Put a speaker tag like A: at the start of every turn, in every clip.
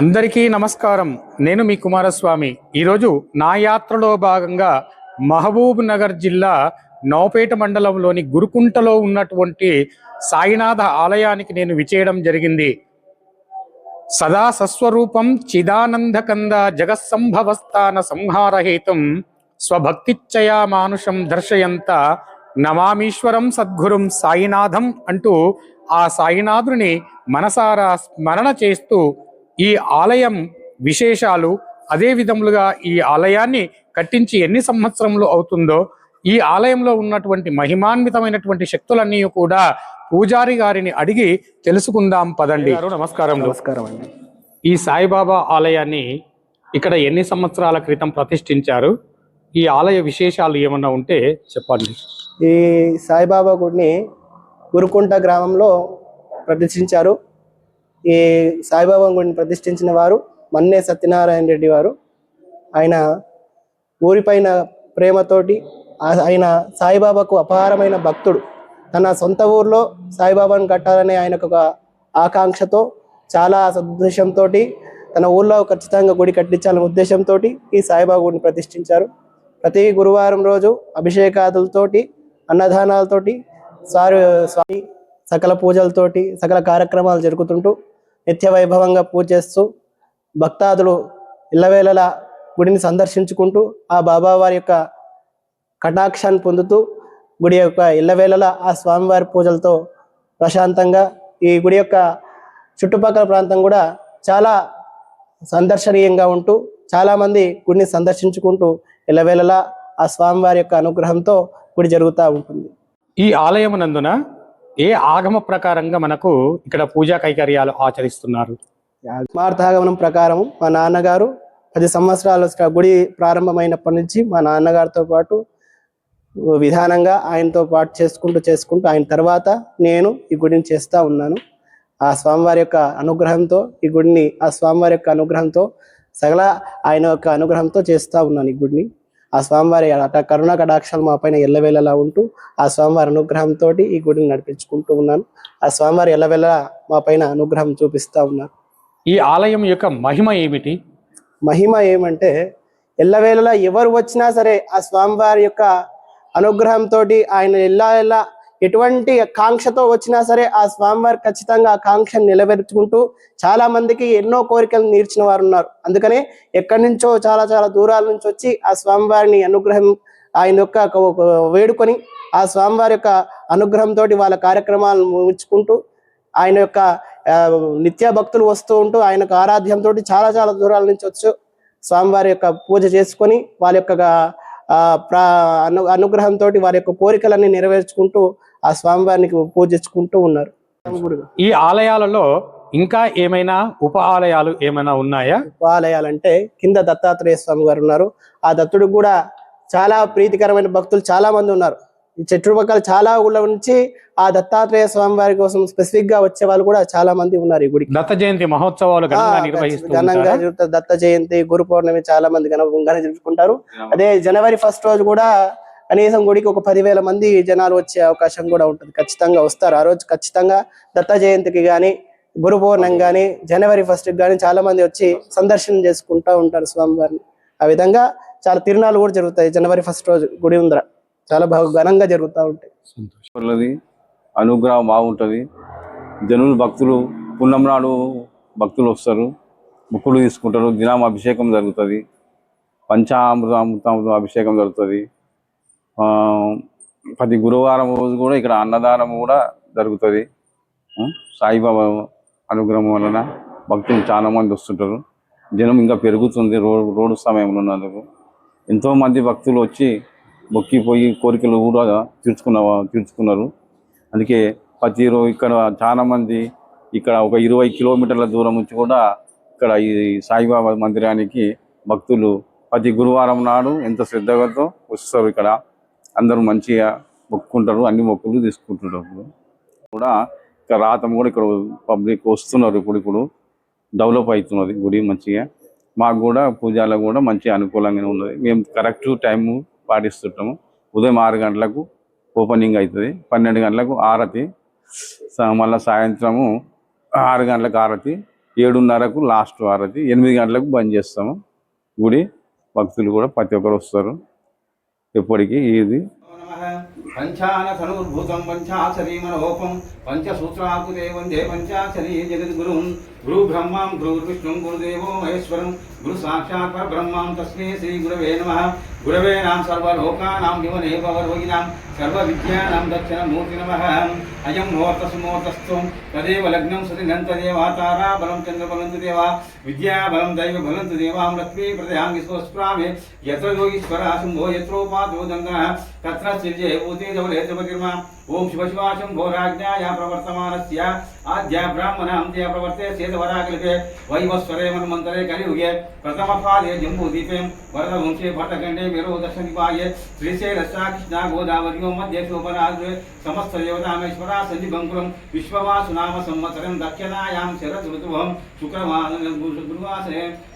A: అందరికీ నమస్కారం నేను మీ కుమారస్వామి ఈరోజు నా యాత్రలో భాగంగా మహబూబ్ నగర్ జిల్లా నౌపేట మండలంలోని గురుకుంటలో ఉన్నటువంటి సాయినాథ ఆలయానికి నేను విచేయడం జరిగింది సదా సస్వరూపం చిదానందకంద జగత్సంభవస్థాన సంహారహేతం స్వభక్తిచ్చయా మానుషం దర్శయంత నమామీశ్వరం సద్గురుం సాయినాథం అంటూ ఆ సాయినాథుని మనసారా స్మరణ చేస్తూ ఈ ఆలయం విశేషాలు అదే విధములుగా ఈ ఆలయాన్ని కట్టించి ఎన్ని సంవత్సరములు అవుతుందో ఈ ఆలయంలో ఉన్నటువంటి మహిమాన్వితమైనటువంటి శక్తులన్నీ కూడా పూజారి గారిని అడిగి తెలుసుకుందాం పదండి
B: నమస్కారం
C: నమస్కారం అండి
A: ఈ సాయిబాబా ఆలయాన్ని ఇక్కడ ఎన్ని సంవత్సరాల క్రితం ప్రతిష్ఠించారు ఈ ఆలయ విశేషాలు ఏమన్నా ఉంటే చెప్పండి
B: ఈ సాయిబాబా గుడిని గురుకుంట గ్రామంలో ప్రతిష్ఠించారు ఈ సాయిబాబా గుడిని ప్రతిష్ఠించిన వారు మన్నే సత్యనారాయణ రెడ్డి వారు ఆయన ఊరిపైన ప్రేమతోటి ఆయన సాయిబాబాకు అపారమైన భక్తుడు తన సొంత ఊర్లో సాయిబాబాను కట్టాలనే ఆయనకు ఒక ఆకాంక్షతో చాలా సదుద్దేశంతో తన ఊర్లో ఖచ్చితంగా గుడి కట్టించాలనే ఉద్దేశంతో ఈ సాయిబాబా గుడిని ప్రతిష్ఠించారు ప్రతి గురువారం రోజు అభిషేకాదులతోటి అన్నదానాలతోటి సారు స్వామి సకల పూజలతోటి సకల కార్యక్రమాలు జరుగుతుంటూ నిత్య వైభవంగా పూజ చేస్తూ భక్తాదులు ఇళ్ళవేళల గుడిని సందర్శించుకుంటూ ఆ బాబావారి యొక్క కటాక్షాన్ని పొందుతూ గుడి యొక్క ఇళ్ళవేళల ఆ స్వామివారి పూజలతో ప్రశాంతంగా ఈ గుడి యొక్క చుట్టుపక్కల ప్రాంతం కూడా చాలా సందర్శనీయంగా ఉంటూ చాలామంది గుడిని సందర్శించుకుంటూ ఇళ్ళవేళలా ఆ స్వామివారి యొక్క అనుగ్రహంతో గుడి జరుగుతూ ఉంటుంది
A: ఈ ఆలయం నందున ఏ ఆగమ ప్రకారంగా మనకు ఇక్కడ పూజా కైకర్యాలు ఆచరిస్తున్నారు
B: ఆగమనం ప్రకారం మా నాన్నగారు పది సంవత్సరాలు గుడి ప్రారంభమైనప్పటి నుంచి మా నాన్నగారితో పాటు విధానంగా ఆయనతో పాటు చేసుకుంటూ చేసుకుంటూ ఆయన తర్వాత నేను ఈ గుడిని చేస్తూ ఉన్నాను ఆ స్వామివారి యొక్క అనుగ్రహంతో ఈ గుడిని ఆ స్వామివారి యొక్క అనుగ్రహంతో సగల ఆయన యొక్క అనుగ్రహంతో చేస్తూ ఉన్నాను ఈ గుడిని ఆ స్వామివారి కరుణ కటాక్షాలు మా పైన ఎల్లవేళలా ఉంటూ ఆ స్వామివారి అనుగ్రహంతో ఈ గుడిని నడిపించుకుంటూ ఉన్నాను ఆ స్వామివారి ఎల్లవేళలా మా పైన అనుగ్రహం చూపిస్తూ ఉన్నారు
A: ఈ ఆలయం యొక్క మహిమ ఏమిటి
B: మహిమ ఏమంటే ఎల్లవేళలా ఎవరు వచ్చినా సరే ఆ స్వామివారి యొక్క అనుగ్రహంతో ఆయన ఎలా ఎలా ఎటువంటి కాంక్షతో వచ్చినా సరే ఆ స్వామివారు ఖచ్చితంగా ఆ కాంక్షను నిలబెట్టుకుంటూ చాలా మందికి ఎన్నో కోరికలు నీర్చిన వారు ఉన్నారు అందుకనే ఎక్కడి నుంచో చాలా చాలా దూరాల నుంచి వచ్చి ఆ స్వామివారిని అనుగ్రహం ఆయన యొక్క వేడుకొని ఆ స్వామివారి యొక్క అనుగ్రహంతో వాళ్ళ కార్యక్రమాలను ముగించుకుంటూ ఆయన యొక్క నిత్య భక్తులు వస్తూ ఉంటూ ఆయన ఆరాధ్యంతో చాలా చాలా దూరాల నుంచి వచ్చు స్వామివారి యొక్క పూజ చేసుకొని వాళ్ళ యొక్క అను అనుగ్రహంతో వారి యొక్క కోరికలన్నీ నెరవేర్చుకుంటూ ఆ స్వామివారికి పూజించుకుంటూ ఉన్నారు
A: ఈ ఆలయాలలో ఇంకా ఏమైనా ఉప ఆలయాలు ఏమైనా ఉన్నాయా
B: ఉప ఆలయాలు అంటే కింద దత్తాత్రేయ స్వామి గారు ఉన్నారు ఆ దత్తుడు కూడా చాలా ప్రీతికరమైన భక్తులు చాలా మంది ఉన్నారు ఈ చుట్టుపక్కల చాలా ఊళ్ళ నుంచి ఆ దత్తాత్రేయ స్వామి వారి కోసం స్పెసిఫిక్ గా వచ్చే వాళ్ళు కూడా చాలా మంది ఉన్నారు ఈ
A: గుడి దత్త జయంతి మహోత్సవాలు
B: ఘనంగా దత్త జయంతి గురు పౌర్ణమి చాలా మంది ఘనంగా జరుపుకుంటారు అదే జనవరి ఫస్ట్ రోజు కూడా కనీసం గుడికి ఒక పదివేల మంది జనాలు వచ్చే అవకాశం కూడా ఉంటుంది ఖచ్చితంగా వస్తారు ఆ రోజు ఖచ్చితంగా దత్త జయంతికి కానీ గురు పూర్ణం కానీ జనవరి ఫస్ట్కి కానీ చాలామంది వచ్చి సందర్శనం చేసుకుంటూ ఉంటారు స్వామివారిని ఆ విధంగా చాలా తిరునాళ్ళు కూడా జరుగుతాయి జనవరి ఫస్ట్ రోజు గుడి ఉందర చాలా బాగా ఘనంగా జరుగుతూ
C: ఉంటాయి అనుగ్రహం బాగుంటుంది జనులు భక్తులు పున్నం నాడు భక్తులు వస్తారు ముక్కులు తీసుకుంటారు దినం అభిషేకం జరుగుతుంది పంచామృత అభిషేకం జరుగుతుంది ప్రతి గురువారం రోజు కూడా ఇక్కడ అన్నదానం కూడా జరుగుతుంది సాయిబాబా అనుగ్రహం వలన భక్తులు చాలామంది వస్తుంటారు జనం ఇంకా పెరుగుతుంది రోడ్డు రోడ్డు సమయంలో ఉన్నందుకు ఎంతోమంది భక్తులు వచ్చి పోయి కోరికలు కూడా తీర్చుకున్న తీర్చుకున్నారు అందుకే ప్రతిరోజు ఇక్కడ చాలామంది ఇక్కడ ఒక ఇరవై కిలోమీటర్ల దూరం నుంచి కూడా ఇక్కడ ఈ సాయిబాబా మందిరానికి భక్తులు ప్రతి గురువారం నాడు ఎంత శ్రద్ధగాతో వస్తారు ఇక్కడ అందరూ మంచిగా మొక్కుంటారు అన్ని మొక్కులు తీసుకుంటున్నారు కూడా ఇక్కడ రాతం కూడా ఇక్కడ పబ్లిక్ వస్తున్నారు ఇప్పుడు ఇప్పుడు డెవలప్ అవుతున్నది గుడి మంచిగా మాకు కూడా పూజలో కూడా మంచి అనుకూలంగానే ఉన్నది మేము కరెక్ట్ టైము పాటిస్తుంటాము ఉదయం ఆరు గంటలకు ఓపెనింగ్ అవుతుంది పన్నెండు గంటలకు ఆరతి మళ్ళీ సాయంత్రము ఆరు గంటలకు ఆరతి ఏడున్నరకు లాస్ట్ ఆరతి ఎనిమిది గంటలకు బంద్ చేస్తాము గుడి భక్తులు కూడా ప్రతి ఒక్కరు వస్తారు ఎప్పటికీ ఇది
D: పంచాన ధనుర్భూతం పంచాచరీ మనోపం పంచసూత్రాకుదే వందే పంచాచరీ జగద్గురు గురు బ్రహ్మాం గురు విష్ణుం గురుదేవో మహేశ్వరం గురు సాక్షాత్ బ్రహ్మాం తస్మే శ్రీ గురవే నమ గురవే నాం సర్వలోకానాం యువనే భవరోగిణాం సర్వ విద్యానాం దక్షిణ మూర్తి నమ అయం ముహూర్త సుముహూర్తస్థం తదేవ లగ్నం సతి నంతదేవా తారా బలం చంద్ర బలంతు దేవా విద్యా బలం దైవ బలంతు దేవాం లక్ష్మీ ప్రదయాంగి స్వస్ప్రామే యత్ర యోగీశ్వర శంభో యత్రోపాదో దంగ తత్ర చిర్జయ భూతే జవలేత్రపతిర్మ ओम शिवशिवाशं घोराज्ञाया प्रवर्तमानस्य आद्या ब्राह्मणान्त्या प्रवर्ते सेतवराकल्पे वैवस्वरे मन्मन्तरे कलियुगे प्रथमपादे जम्बूदीपे वरदवंशे भरतखण्डे विरोदशनिपाये श्रीशैलस्या कृष्णा गोदावर्यो मध्ये शोभनाग्रे समस्तदेवतामेश्वरा सन्निबङ्कुलं विश्ववासुनाम संवत्सरं दक्षिणायां शरदऋतुभं शुक्रवासने गुरुवासने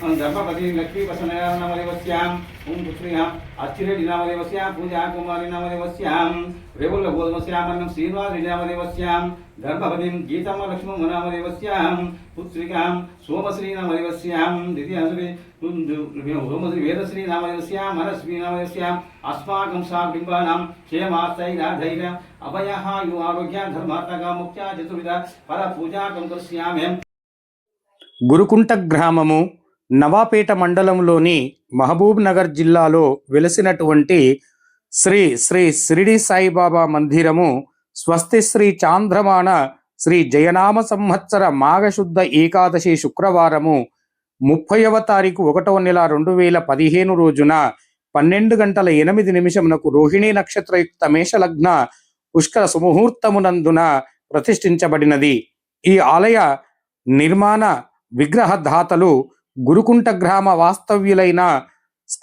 D: धर्मपतिलक्ष्मी वसनयामदेवस्याम् ॐ पुत्र्याम् अच्छिरेडिनामदेवस्यां पूजा कुमारीनामदेवस्यां रेवुल्लभोधमस्यामन्नं श्रीनिवासनामदेवस्याम् धर्मपतिं गीतामलक्ष्मणामदेवस्यां पुत्रिकां सोमश्रीनामदेवस्यां द्वितीयश्री सोमश्री वेदश्रीनामदेवस्यां मनश्रीनामदेवस्याम् अस्माकं साबिम्बानां क्षेमास्थैराधैर्य अभयः यु आरोग्या धर्मार्थका मुख्या चतुर्विध परपूजाकं करिष्यामि
A: గురుకుంట గ్రామము నవాపేట మండలంలోని మహబూబ్ నగర్ జిల్లాలో వెలిసినటువంటి శ్రీ శ్రీ షిరిడి సాయిబాబా మందిరము స్వస్తి శ్రీ చాంద్రమాన శ్రీ జయనామ సంవత్సర మాఘశుద్ధ ఏకాదశి శుక్రవారము ముప్పైవ తారీఖు ఒకటవ నెల రెండు వేల పదిహేను రోజున పన్నెండు గంటల ఎనిమిది నిమిషమునకు రోహిణీ నక్షత్రయుక్త మేషలగ్న పుష్కర సుముహూర్తమునందున ప్రతిష్ఠించబడినది ఈ ఆలయ నిర్మాణ విగ్రహ దాతలు గురుకుంట గ్రామ వాస్తవ్యులైన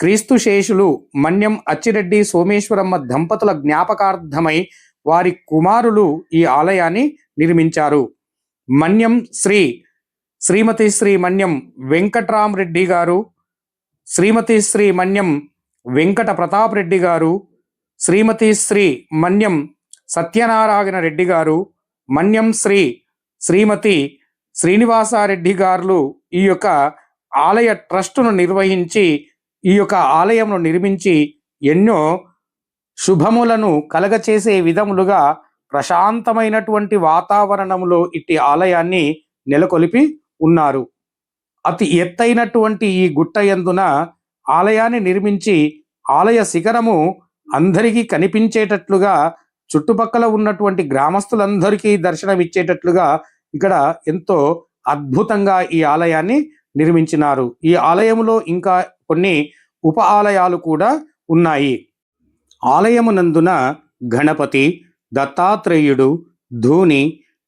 A: క్రీస్తు శేషులు మన్యం అచ్చిరెడ్డి సోమేశ్వరమ్మ దంపతుల జ్ఞాపకార్థమై వారి కుమారులు ఈ ఆలయాన్ని నిర్మించారు మన్యం శ్రీ శ్రీమతి శ్రీ మన్యం రెడ్డి గారు శ్రీమతి శ్రీ మన్యం వెంకట ప్రతాప్ రెడ్డి గారు శ్రీమతి శ్రీ మన్యం సత్యనారాయణ రెడ్డి గారు మన్యం శ్రీ శ్రీమతి శ్రీనివాసారెడ్డి గారులు ఈ యొక్క ఆలయ ట్రస్టును నిర్వహించి ఈ యొక్క ఆలయంను నిర్మించి ఎన్నో శుభములను కలగచేసే విధములుగా ప్రశాంతమైనటువంటి వాతావరణంలో ఇట్టి ఆలయాన్ని నెలకొల్పి ఉన్నారు అతి ఎత్తైనటువంటి ఈ గుట్ట ఎందున ఆలయాన్ని నిర్మించి ఆలయ శిఖరము అందరికీ కనిపించేటట్లుగా చుట్టుపక్కల ఉన్నటువంటి గ్రామస్తులందరికీ దర్శనమిచ్చేటట్లుగా ఇక్కడ ఎంతో అద్భుతంగా ఈ ఆలయాన్ని నిర్మించినారు ఈ ఆలయంలో ఇంకా కొన్ని ఉప ఆలయాలు కూడా ఉన్నాయి ఆలయమునందున గణపతి దత్తాత్రేయుడు ధోని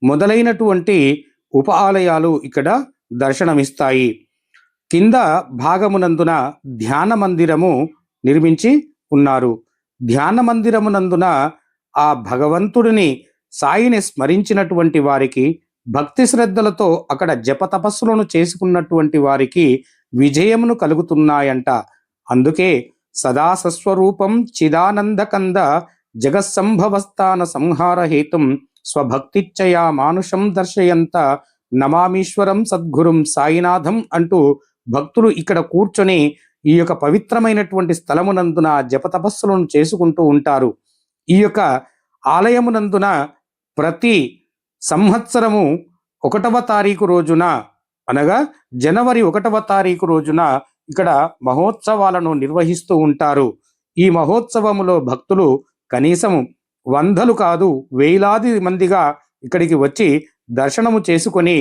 A: మొదలైనటువంటి ఉప ఆలయాలు ఇక్కడ దర్శనమిస్తాయి కింద భాగమునందున ధ్యాన మందిరము నిర్మించి ఉన్నారు ధ్యాన మందిరమునందున ఆ భగవంతుడిని సాయిని స్మరించినటువంటి వారికి భక్తి శ్రద్ధలతో అక్కడ జప తపస్సులను చేసుకున్నటువంటి వారికి విజయమును కలుగుతున్నాయంట అందుకే సదా సస్వరూపం చిదానందకంద జగత్సంభవస్థాన సంహార హేతుం స్వభక్తిచ్చయా మానుషం దర్శయంత నమామీశ్వరం సద్గురుం సాయినాథం అంటూ భక్తులు ఇక్కడ కూర్చొని ఈ యొక్క పవిత్రమైనటువంటి స్థలమునందున జపతపస్సులను చేసుకుంటూ ఉంటారు ఈ యొక్క ఆలయమునందున ప్రతి సంవత్సరము ఒకటవ తారీఖు రోజున అనగా జనవరి ఒకటవ తారీఖు రోజున ఇక్కడ మహోత్సవాలను నిర్వహిస్తూ ఉంటారు ఈ మహోత్సవములో భక్తులు కనీసము వందలు కాదు వేలాది మందిగా ఇక్కడికి వచ్చి దర్శనము చేసుకొని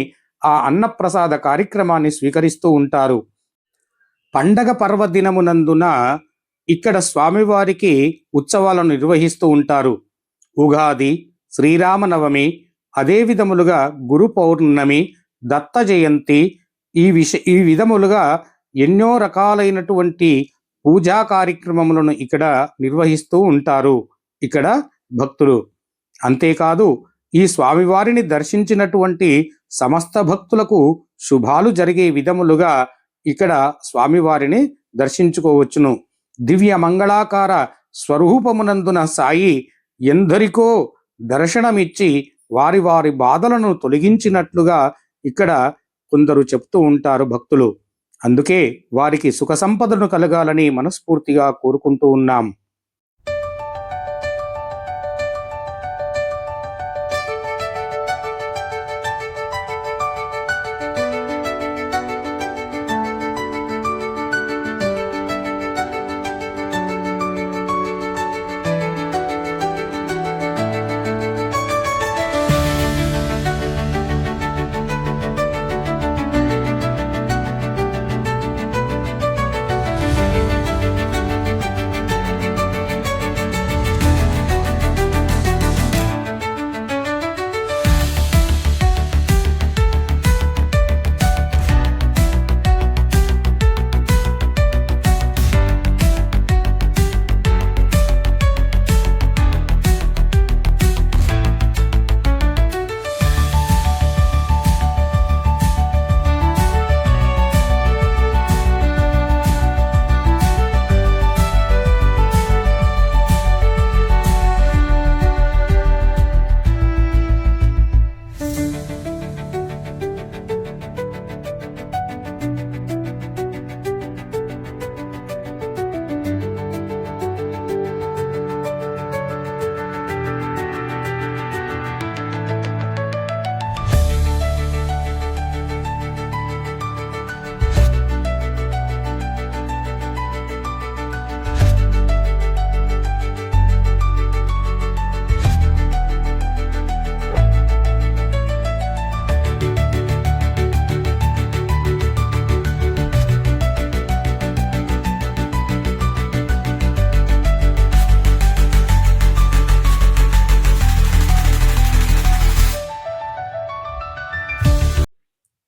A: ఆ అన్నప్రసాద కార్యక్రమాన్ని స్వీకరిస్తూ ఉంటారు పండగ పర్వదినమునందున ఇక్కడ స్వామివారికి ఉత్సవాలను నిర్వహిస్తూ ఉంటారు ఉగాది శ్రీరామనవమి అదే విధములుగా గురు పౌర్ణమి దత్త జయంతి ఈ విష ఈ విధములుగా ఎన్నో రకాలైనటువంటి పూజా కార్యక్రమములను ఇక్కడ నిర్వహిస్తూ ఉంటారు ఇక్కడ భక్తులు అంతేకాదు ఈ స్వామివారిని దర్శించినటువంటి సమస్త భక్తులకు శుభాలు జరిగే విధములుగా ఇక్కడ స్వామివారిని దర్శించుకోవచ్చును దివ్య మంగళాకార స్వరూపమునందున సాయి ఎందరికో దర్శనమిచ్చి వారి వారి బాధలను తొలగించినట్లుగా ఇక్కడ కొందరు చెప్తూ ఉంటారు భక్తులు అందుకే వారికి సుఖ సంపదను కలగాలని మనస్ఫూర్తిగా కోరుకుంటూ ఉన్నాం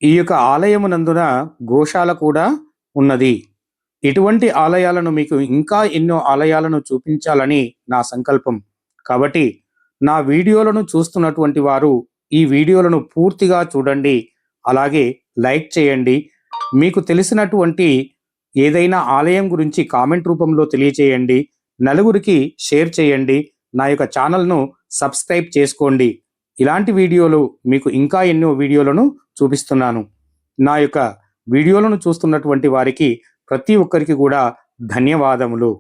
A: ఈ యొక్క ఆలయమునందున గోశాల కూడా ఉన్నది ఇటువంటి ఆలయాలను మీకు ఇంకా ఎన్నో ఆలయాలను చూపించాలని నా సంకల్పం కాబట్టి నా వీడియోలను చూస్తున్నటువంటి వారు ఈ వీడియోలను పూర్తిగా చూడండి అలాగే లైక్ చేయండి మీకు తెలిసినటువంటి ఏదైనా ఆలయం గురించి కామెంట్ రూపంలో తెలియచేయండి నలుగురికి షేర్ చేయండి నా యొక్క ఛానల్ను సబ్స్క్రైబ్ చేసుకోండి ఇలాంటి వీడియోలు మీకు ఇంకా ఎన్నో వీడియోలను చూపిస్తున్నాను నా యొక్క వీడియోలను చూస్తున్నటువంటి వారికి ప్రతి ఒక్కరికి కూడా ధన్యవాదములు